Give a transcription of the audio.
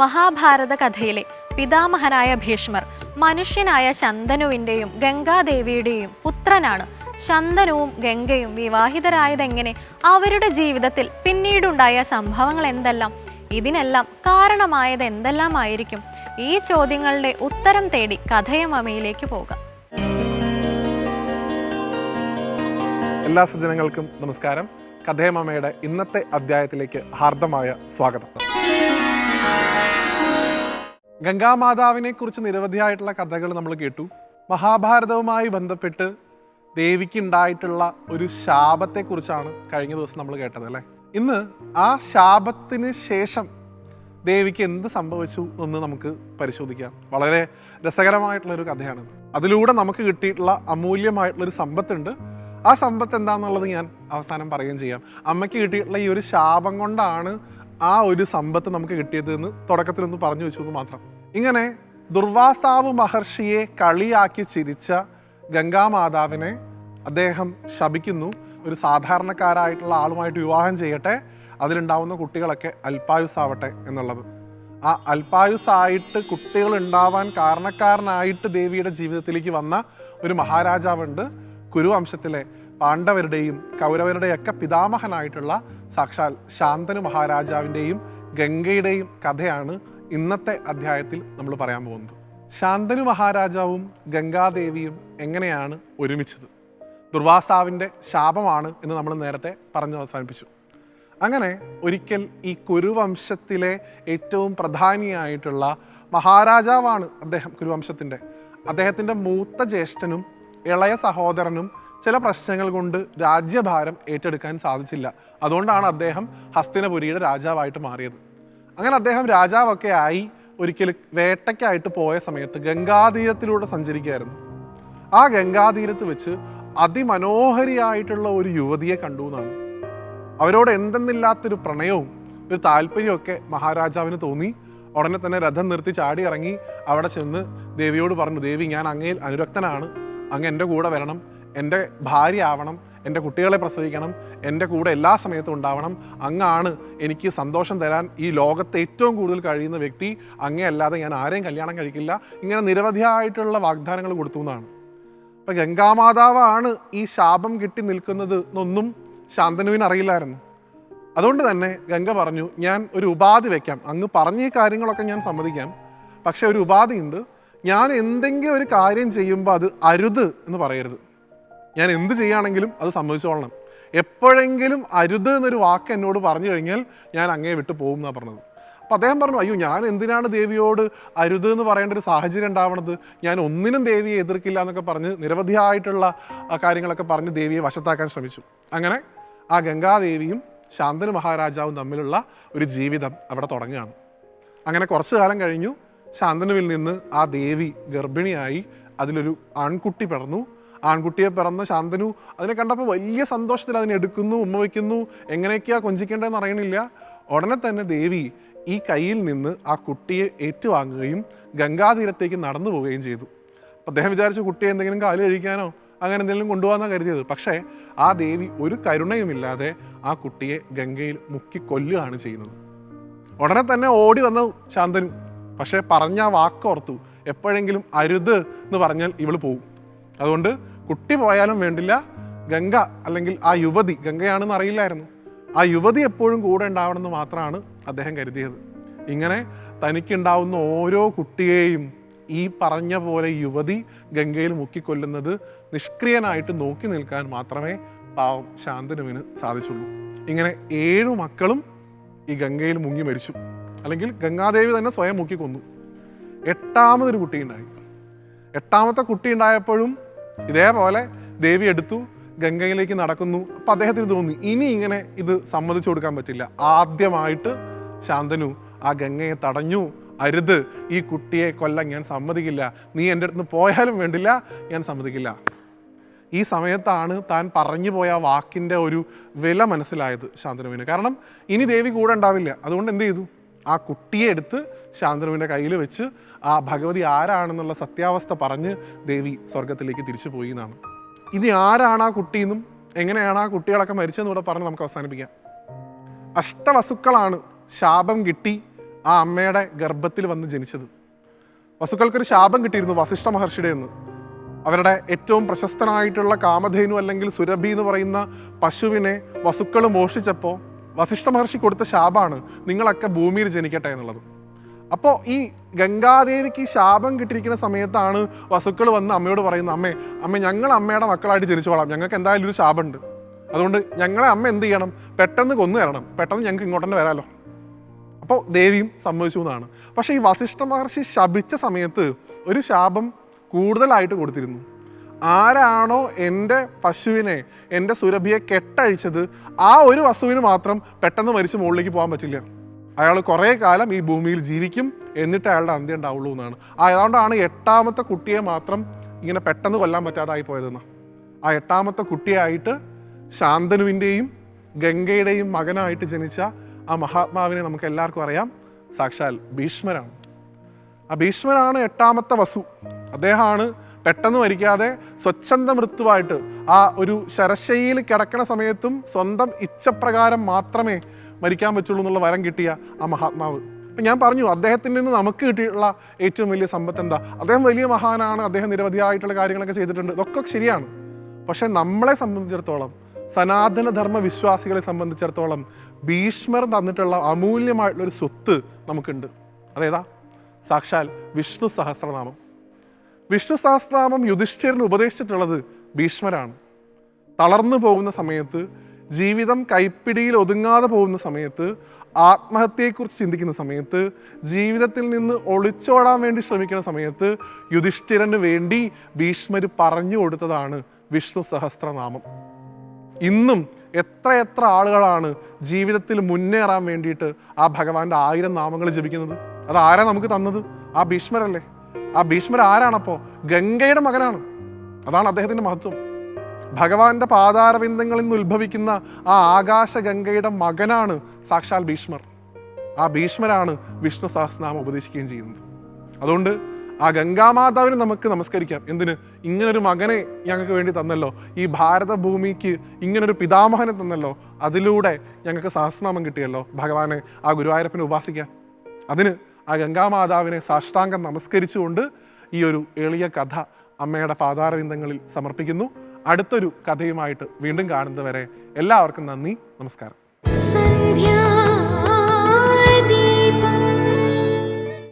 മഹാഭാരത കഥയിലെ പിതാമഹനായ ഭീഷ്മർ മനുഷ്യനായ ശന്തനുവിന്റെയും ഗംഗാദേവിയുടെയും പുത്രനാണ്. ശന്തനുവും ഗംഗയും വിവാഹിതരായതെങ്ങനെ അവരുടെ ജീവിതത്തിൽ പിന്നീടുണ്ടായ സംഭവങ്ങൾ എന്തെല്ലാം? ഇതിനെല്ലാം കാരണമായത് എന്തെല്ലാമായിരിക്കും ഈ ചോദ്യങ്ങളുടെ ഉത്തരം തേടി കഥയമമയിലേക്ക് പോകാം. എല്ലാ സജ്ജനങ്ങൾക്കും നമസ്കാരം. കഥയമമയുടെ ഇന്നത്തെ അധ്യായത്തിലേക്ക് ഹാർദമായ സ്വാഗതം. ഗംഗാമാതാവിനെ കുറിച്ച് നിരവധിയായിട്ടുള്ള കഥകൾ നമ്മൾ കേട്ടു. മഹാഭാരതവുമായി ബന്ധപ്പെട്ട് ദേവിക്ക് ഉണ്ടായിട്ടുള്ള ഒരു ശാപത്തെക്കുറിച്ചാണ് കഴിഞ്ഞ ദിവസം നമ്മൾ കേട്ടത് അല്ലേ? ഇന്ന് ആ ശാപത്തിന് ശേഷം ദേവിക്ക് എന്ത് സംഭവിച്ചു എന്ന് നമുക്ക് പരിശോധിക്കാം. വളരെ രസകരമായിട്ടുള്ള ഒരു കഥയാണ്. അതിലൂടെ നമുക്ക് കിട്ടിയിട്ടുള്ള അമൂല്യമായിട്ടുള്ള ഒരു സമ്പത്തുണ്ട്. ആ സമ്പത്ത് എന്താണെന്നുള്ളത് ഞാൻ അവസാനം പറയുകയും ചെയ്യാം. അമ്മയ്ക്ക് കിട്ടിയിട്ടുള്ള ഈ ഒരു ശാപം കൊണ്ടാണ് ആ ഒരു സമ്പത്ത് നമുക്ക് കിട്ടിയത് എന്ന് തുടക്കത്തിൽ ഒന്ന് പറഞ്ഞു വെച്ചു എന്ന് മാത്രം. ഇങ്ങനെ ദുർവാസാവ് മഹർഷിയെ കളിയാക്കി ചിരിച്ച ഗംഗാമാതാവിനെ അദ്ദേഹം ശപിക്കുന്നു. ഒരു സാധാരണക്കാരായിട്ടുള്ള ആളുമായിട്ട് വിവാഹം ചെയ്യട്ടെ അതിലുണ്ടാവുന്ന കുട്ടികളൊക്കെ അൽപായുസാവട്ടെ എന്നുള്ളത്. ആ അൽപായുസായിട്ട് കുട്ടികൾ ഉണ്ടാവാൻ കാരണക്കാരനായിട്ട് ദേവിയുടെ ജീവിതത്തിലേക്ക് വന്ന ഒരു മഹാരാജാവുണ്ട് കുരുവംശത്തിലെ പാണ്ഡവരുടെയും കൗരവരുടെയൊക്കെ പിതാമഹനായിട്ടുള്ള സാക്ഷാൽ ശാന്തനു മഹാരാജാവിന്റെയും ഗംഗയുടെയും കഥയാണ് ഇന്നത്തെ അധ്യായത്തിൽ നമ്മൾ പറയാൻ പോകുന്നത്. ശാന്തനു മഹാരാജാവും ഗംഗാദേവിയും എങ്ങനെയാണ് ഒരുമിച്ചത്? ദുർവാസാവിന്റെ ശാപമാണ് എന്ന് നമ്മൾ നേരത്തെ പറഞ്ഞു അവസാനിപ്പിച്ചു. അങ്ങനെ ഒരിക്കൽ ഈ കുരുവംശത്തിലെ ഏറ്റവും പ്രധാനിയായിട്ടുള്ള മഹാരാജാവാണ് അദ്ദേഹം കുരുവംശത്തിന്റെ. അദ്ദേഹത്തിന്റെ മൂത്ത ജ്യേഷ്ഠനും ഇളയ സഹോദരനും ചില പ്രശ്നങ്ങൾ കൊണ്ട് രാജ്യഭാരം ഏറ്റെടുക്കാൻ സാധിച്ചില്ല. അതുകൊണ്ടാണ് അദ്ദേഹം ഹസ്തിനപുരിയുടെ രാജാവായിട്ട് മാറിയത്. അങ്ങനെ അദ്ദേഹം രാജാവൊക്കെ ആയി ഒരിക്കൽ വേട്ടയ്ക്കായിട്ട് പോയ സമയത്ത് ഗംഗാതീരത്തിലൂടെ സഞ്ചരിക്കുകയായിരുന്നു. ആ ഗംഗാതീരത്ത് വെച്ച് അതിമനോഹരിയായിട്ടുള്ള ഒരു യുവതിയെ കണ്ടു എന്നാണ്. അവരോട് എന്തെന്നില്ലാത്തൊരു പ്രണയവും ഒരു താല്പര്യമൊക്കെ മഹാരാജാവിന് തോന്നി. ഉടനെ തന്നെ രഥം നിർത്തി ചാടി ഇറങ്ങി അവിടെ ചെന്ന് ദേവിയോട് പറഞ്ഞു ദേവി ഞാൻ അങ്ങയിൽ അനുരക്തനാണ്. അങ്ങ് എന്റെ കൂടെ വരണം. എന്റെ ഭാര്യ ആവണം എന്റെ കുട്ടികളെ പ്രസവിക്കണം എന്റെ കൂടെ എല്ലാ സമയത്തും ഉണ്ടാവണം. അങ്ങാണ് എനിക്ക് സന്തോഷം തരാൻ ഈ ലോകത്ത് ഏറ്റവും കൂടുതൽ കഴിയുന്ന വ്യക്തി. അങ്ങേ അല്ലാതെ ഞാൻ ആരെയും കല്യാണം കഴിക്കില്ല. ഇങ്ങനെ നിരവധിയായിട്ടുള്ള വാഗ്ദാനങ്ങൾ കൊടുത്തു എന്നാണ്. അപ്പം ഗംഗാമാതാവാണ് ഈ ശാപം കിട്ടി നിൽക്കുന്നത് എന്നൊന്നും ശാന്തനുവിന് അറിയില്ലായിരുന്നു. അതുകൊണ്ട് തന്നെ ഗംഗ പറഞ്ഞു ഞാൻ ഒരു ഉപാധി വയ്ക്കാം അങ്ങ് പറഞ്ഞ ഈ കാര്യങ്ങളൊക്കെ ഞാൻ സമ്മതിക്കാം. പക്ഷേ ഒരു ഉപാധിയുണ്ട്. ഞാൻ എന്തെങ്കിലും ഒരു കാര്യം ചെയ്യുമ്പോൾ അത് അരുത് എന്ന് പറയരുത്. ഞാൻ എന്ത് ചെയ്യുകയാണെങ്കിലും അത് സമ്മതിച്ചോളണം. എപ്പോഴെങ്കിലും അരുത് എന്നൊരു വാക്ക് എന്നോട് പറഞ്ഞു കഴിഞ്ഞാൽ ഞാൻ അങ്ങേ വിട്ടു പോകും എന്നാണ് പറഞ്ഞത്. അപ്പം അദ്ദേഹം പറഞ്ഞു അയ്യോ ഞാൻ എന്തിനാണ് ദേവിയോട് അരുത് എന്ന് പറയേണ്ട ഒരു സാഹചര്യം ഉണ്ടാവണത്? ഞാൻ ഒന്നിനും ദേവിയെ എതിർക്കില്ല എന്നൊക്കെ പറഞ്ഞ് നിരവധിയായിട്ടുള്ള കാര്യങ്ങളൊക്കെ പറഞ്ഞ് ദേവിയെ വശത്താക്കാൻ ശ്രമിച്ചു. അങ്ങനെ ആ ഗംഗാദേവിയും ശാന്തനു മഹാരാജാവും തമ്മിലുള്ള ഒരു ജീവിതം അവിടെ തുടങ്ങുകയാണ്. അങ്ങനെ കുറച്ചു കാലം കഴിഞ്ഞു ശാന്തനുവിൽ നിന്ന് ആ ദേവി ഗർഭിണിയായി അതിലൊരു ആൺകുട്ടി പിറന്നു. ആൺകുട്ടിയെ പിറന്ന ശാന്തനു അതിനെ കണ്ടപ്പോൾ വലിയ സന്തോഷത്തിൽ അതിനെ എടുക്കുന്നു ഉമ്മ വയ്ക്കുന്നു. എങ്ങനെയൊക്കെയാ കൊഞ്ചിക്കേണ്ടതെന്ന് അറിയണില്ല. ഉടനെ തന്നെ ദേവി ഈ കയ്യിൽ നിന്ന് ആ കുട്ടിയെ ഏറ്റുവാങ്ങുകയും ഗംഗാതീരത്തേക്ക് നടന്നു പോവുകയും ചെയ്തു. അപ്പം അദ്ദേഹം വിചാരിച്ചു കുട്ടിയെ എന്തെങ്കിലും കാൽ കഴിക്കാനോ അങ്ങനെ എന്തെങ്കിലും കൊണ്ടുപോകാന്നാ കരുതിയത്. പക്ഷേ ആ ദേവി ഒരു കരുണയുമില്ലാതെ ആ കുട്ടിയെ ഗംഗയിൽ മുക്കി കൊല്ലുകയാണ് ചെയ്യുന്നത്. ഉടനെ തന്നെ ഓടി വന്ന ശാന്തനു. പക്ഷേ പറഞ്ഞ ആ വാക്ക് ഓർത്തു. എപ്പോഴെങ്കിലും അരുത് എന്ന് പറഞ്ഞാൽ ഇവൾ പോകും അതുകൊണ്ട് കുട്ടി പോയാലും വേണ്ടില്ല. ഗംഗ അല്ലെങ്കിൽ ആ യുവതി ഗംഗയാണെന്ന് അറിയില്ലായിരുന്നു. ആ യുവതി എപ്പോഴും കൂടെ ഉണ്ടാവണമെന്ന് മാത്രമാണ് അദ്ദേഹം കരുതിയത്. ഇങ്ങനെ തനിക്കുണ്ടാവുന്ന ഓരോ കുട്ടിയെയും ഈ പറഞ്ഞ പോലെ യുവതി ഗംഗയിൽ മുക്കിക്കൊല്ലുന്നത് നിഷ്ക്രിയനായിട്ട് നോക്കി നിൽക്കാൻ മാത്രമേ പാവം ശാന്തനുവിന് സാധിച്ചുള്ളൂ. ഇങ്ങനെ ഏഴു മക്കളും ഈ ഗംഗയിൽ മുങ്ങി മരിച്ചു. അല്ലെങ്കിൽ ഗംഗാദേവി തന്നെ സ്വയം മുക്കിക്കൊന്നു. എട്ടാമതൊരു കുട്ടി ഉണ്ടായി എട്ടാമത്തെ കുട്ടി ഉണ്ടായപ്പോഴും ഇതേപോലെ ദേവി എടുത്തു ഗംഗയിലേക്ക് നടക്കുന്നു. അപ്പം അദ്ദേഹത്തിന് തോന്നി ഇനി ഇങ്ങനെ ഇത് സമ്മതിച്ചു കൊടുക്കാൻ പറ്റില്ല. ആദ്യമായിട്ട് ശാന്തനു ആ ഗംഗയെ തടഞ്ഞു. അരുത് ഈ കുട്ടിയെ കൊല്ലാൻ ഞാൻ സമ്മതിക്കില്ല. നീ എന്റെ അടുത്ത് പോയാലും വേണ്ടില്ല ഞാൻ സമ്മതിക്കില്ല. ഈ സമയത്താണ് താൻ പറഞ്ഞു പോയ വാക്കിന്റെ ഒരു വില മനസ്സിലായത് ശാന്തനുവിന്. കാരണം ഇനി ദേവി കൂടെ ഉണ്ടാവില്ല. അതുകൊണ്ട് എന്ത് ചെയ്തു? ആ കുട്ടിയെ എടുത്ത് ശാന്തനുവിന്റെ കയ്യിൽ വെച്ച് ആ ഭഗവതി ആരാണെന്നുള്ള സത്യാവസ്ഥ പറഞ്ഞ് ദേവി സ്വർഗത്തിലേക്ക് തിരിച്ചു പോയി എന്നാണ്. ഇനി ആരാണ് ആ കുട്ടിയെന്നും എങ്ങനെയാണ് ആ കുട്ടികളൊക്കെ മരിച്ചതെന്ന് കൂടെ പറഞ്ഞ് നമുക്ക് അവസാനിപ്പിക്കാം. അഷ്ടവസുക്കളാണ് ശാപം കിട്ടി ആ അമ്മയുടെ ഗർഭത്തിൽ വന്ന് ജനിച്ചത്. വസുക്കൾക്കൊരു ശാപം കിട്ടിയിരുന്നു വസിഷ്ഠ മഹർഷിയുടെ എന്ന്. അവരുടെ ഏറ്റവും പ്രശസ്തനായിട്ടുള്ള കാമധേനു അല്ലെങ്കിൽ സുരഭി എന്ന് പറയുന്ന പശുവിനെ വസുക്കൾ മോഷിച്ചപ്പോൾ വസിഷ്ഠ മഹർഷി കൊടുത്ത ശാപമാണ് നിങ്ങളൊക്കെ ഭൂമിയിൽ ജനിക്കട്ടെ എന്നുള്ളത്. അപ്പോൾ ഈ ഗംഗാദേവിക്ക് ഈ ശാപം കിട്ടിയിരിക്കുന്ന സമയത്താണ് വസുക്കൾ വന്ന് അമ്മയോട് പറയുന്നത് അമ്മേ അമ്മ ഞങ്ങൾ അമ്മയുടെ മക്കളായിട്ട് ജനിച്ചോളാം. ഞങ്ങൾക്ക് എന്തായാലും ഒരു ശാപമുണ്ട്. അതുകൊണ്ട് ഞങ്ങളെ അമ്മ എന്ത് ചെയ്യണം? പെട്ടെന്ന് കൊന്നു തരണം. പെട്ടെന്ന് ഞങ്ങൾക്ക് ഇങ്ങോട്ട് തന്നെ വരാമല്ലോ അപ്പോൾ ദേവിയും സമ്മതിച്ചു എന്നാണ്. പക്ഷേ ഈ വസിഷ്ഠ മഹർഷി ശപിച്ച സമയത്ത് ഒരു ശാപം കൂടുതലായിട്ട് കൊടുത്തിരുന്നു. ആരാണോ എന്റെ പശുവിനെ എന്റെ സുരഭിയെ കെട്ടഴിച്ചത് ആ ഒരു വസ്തുവിന് മാത്രം പെട്ടെന്ന് മരിച്ച് മുകളിലേക്ക് പോകാൻ പറ്റില്ല. അയാൾ കുറേ കാലം ഈ ഭൂമിയിൽ ജീവിക്കും എന്നിട്ട് അയാളുടെ അന്ത്യം ഉണ്ടാവുള്ളൂ എന്നാണ്. ആ അതുകൊണ്ടാണ് എട്ടാമത്തെ കുട്ടിയെ മാത്രം ഇങ്ങനെ പെട്ടെന്ന് കൊല്ലാൻ പറ്റാതായി പോയതെന്ന്. ആ എട്ടാമത്തെ കുട്ടിയായിട്ട് ശാന്തനുവിന്റെയും ഗംഗയുടെയും മകനായിട്ട് ജനിച്ച ആ മഹാത്മാവിനെ നമുക്ക് എല്ലാവർക്കും അറിയാം. സാക്ഷാൽ ഭീഷ്മരാണ്. ആ ഭീഷ്മരാണ് എട്ടാമത്തെ വസു. അദ്ദേഹമാണ് പെട്ടെന്ന് മരിക്കാതെ സ്വച്ഛന്ത മൃത്യുവായിട്ട് ആ ഒരു ശരശയിൽ കിടക്കണ സമയത്തും സ്വന്തം ഇച്ഛപ്രകാരം മാത്രമേ മരിക്കാൻ പറ്റുള്ളൂ എന്നുള്ള വരം കിട്ടിയ ആ മഹാത്മാവ്. അപ്പം ഞാൻ പറഞ്ഞു അദ്ദേഹത്തിൽ നിന്ന് നമുക്ക് കിട്ടിയിട്ടുള്ള ഏറ്റവും വലിയ സമ്പത്ത് എന്താ? അദ്ദേഹം വലിയ മഹാനാണ് അദ്ദേഹം നിരവധിയായിട്ടുള്ള കാര്യങ്ങളൊക്കെ ചെയ്തിട്ടുണ്ട് ഇതൊക്കെ ശരിയാണ്. പക്ഷെ നമ്മളെ സംബന്ധിച്ചിടത്തോളം സനാതനധർമ്മ വിശ്വാസികളെ സംബന്ധിച്ചിടത്തോളം ഭീഷ്മർ തന്നിട്ടുള്ള അമൂല്യമായിട്ടുള്ള ഒരു സ്വത്ത് നമുക്കുണ്ട്. അതേതാ? സാക്ഷാൽ വിഷ്ണു സഹസ്രനാമം. വിഷ്ണു സഹസ്രനാമം യുധിഷ്ഠിരന് ഉപദേശിച്ചിട്ടുള്ളത് ഭീഷ്മരാണ്. തളർന്നു പോകുന്ന സമയത്ത് ജീവിതം കൈപ്പിടിയിൽ ഒതുങ്ങാതെ പോകുന്ന സമയത്ത് ആത്മഹത്യയെക്കുറിച്ച് ചിന്തിക്കുന്ന സമയത്ത് ജീവിതത്തിൽ നിന്ന് ഒളിച്ചോടാൻ വേണ്ടി ശ്രമിക്കുന്ന സമയത്ത് യുധിഷ്ഠിരന് വേണ്ടി ഭീഷ്മർ പറഞ്ഞു കൊടുത്തതാണ് വിഷ്ണു സഹസ്രനാമം ഇന്നും എത്ര എത്ര ആളുകളാണ് ജീവിതത്തിൽ മുന്നേറാൻ വേണ്ടിയിട്ട് ആ ഭഗവാന്റെ ആയിരം നാമങ്ങൾ ജപിക്കുന്നത്? അത് ആരാ നമുക്ക് തന്നത്? ആ ഭീഷ്മരല്ലേ? ആ ഭീഷ്മർ ആരാണപ്പോൾ ഗംഗയുടെ മകനാണ്. അതാണ് അദ്ദേഹത്തിന്റെ മഹത്വം. ഭഗവാന്റെ പാതാരവിന്ദങ്ങളിൽ നിന്ന് ഉത്ഭവിക്കുന്ന ആ ആകാശ ഗംഗയുടെ മകനാണ് സാക്ഷാൽ ഭീഷ്മർ. ആ ഭീഷ്മരാണ് വിഷ്ണു സഹസ്രനാമം ഉപദേശിക്കുകയും ചെയ്യുന്നത്. അതുകൊണ്ട് ആ ഗംഗാമാതാവിനെ നമുക്ക് നമസ്കരിക്കാം. എന്തിന്? ഇങ്ങനൊരു മകനെ ഞങ്ങൾക്ക് വേണ്ടി തന്നല്ലോ. ഈ ഭാരത ഭൂമിക്ക് ഇങ്ങനൊരു പിതാമഹനെ തന്നല്ലോ. അതിലൂടെ ഞങ്ങൾക്ക് സഹസ്രനാമം കിട്ടിയല്ലോ. ഭഗവാനെ ആ ഗുരുവായൂരപ്പനെ ഉപാസിക്കാം അതിന് ആ ഗംഗാമാതാവിനെ സാഷ്ടാംഗം നമസ്കരിച്ചുകൊണ്ട് ഈ ഒരു എളിയ കഥ അമ്മയുടെ പാതാരവിന്ദങ്ങളിൽ സമർപ്പിക്കുന്നു. അടുത്തൊരു കഥയുമായിട്ട് വീണ്ടും കാണുന്നതുവരെ എല്ലാവർക്കും നന്ദി നമസ്കാരം.